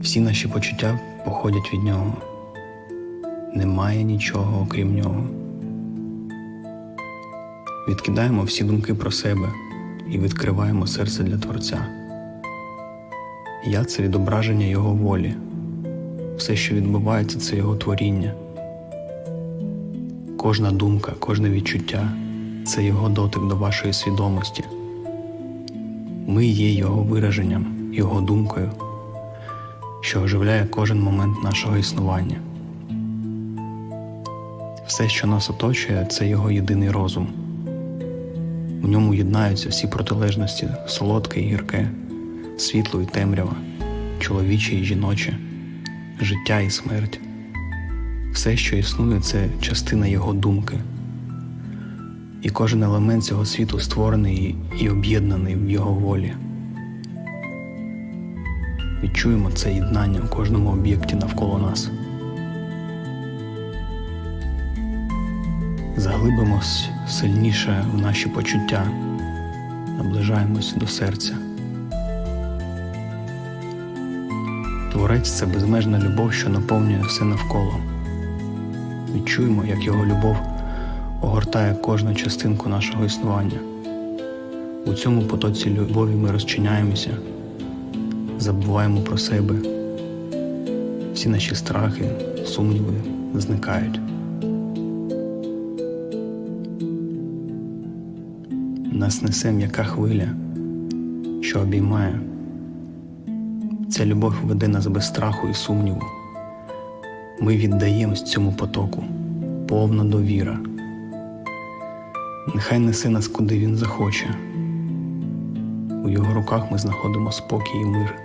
Всі наші почуття походять від нього. Немає нічого окрім нього. Відкидаємо всі думки про себе і відкриваємо серце для Творця. Я це відображення Його волі. Все, що відбувається, це Його творіння. Кожна думка, кожне відчуття це Його дотик до вашої свідомості. Ми є Його вираженням, Його думкою, що оживляє кожен момент нашого існування. Все, що нас оточує, це Його єдиний розум. В ньому єднаються всі протилежності солодке і гірке, світло і темрява, чоловіче і жіноче, життя і смерть. Все, що існує, це частина Його думки. І кожен елемент цього світу створений і об'єднаний в Його волі. Відчуємо це єднання у кожному об'єкті навколо нас. Заглибимось сильніше в наші почуття, наближаємось до серця. Творець це безмежна любов, що наповнює все навколо. Відчуємо, як його любов огортає кожну частинку нашого існування. У цьому потоці любові ми розчиняємося, забуваємо про себе. Всі наші страхи, сумніви зникають. Нас несе м'яка хвиля, що обіймає. Ця любов веде нас без страху і сумніву. Ми віддаємось цьому потоку, повна довіра. Нехай несе нас куди він захоче. У його руках ми знаходимо спокій і мир.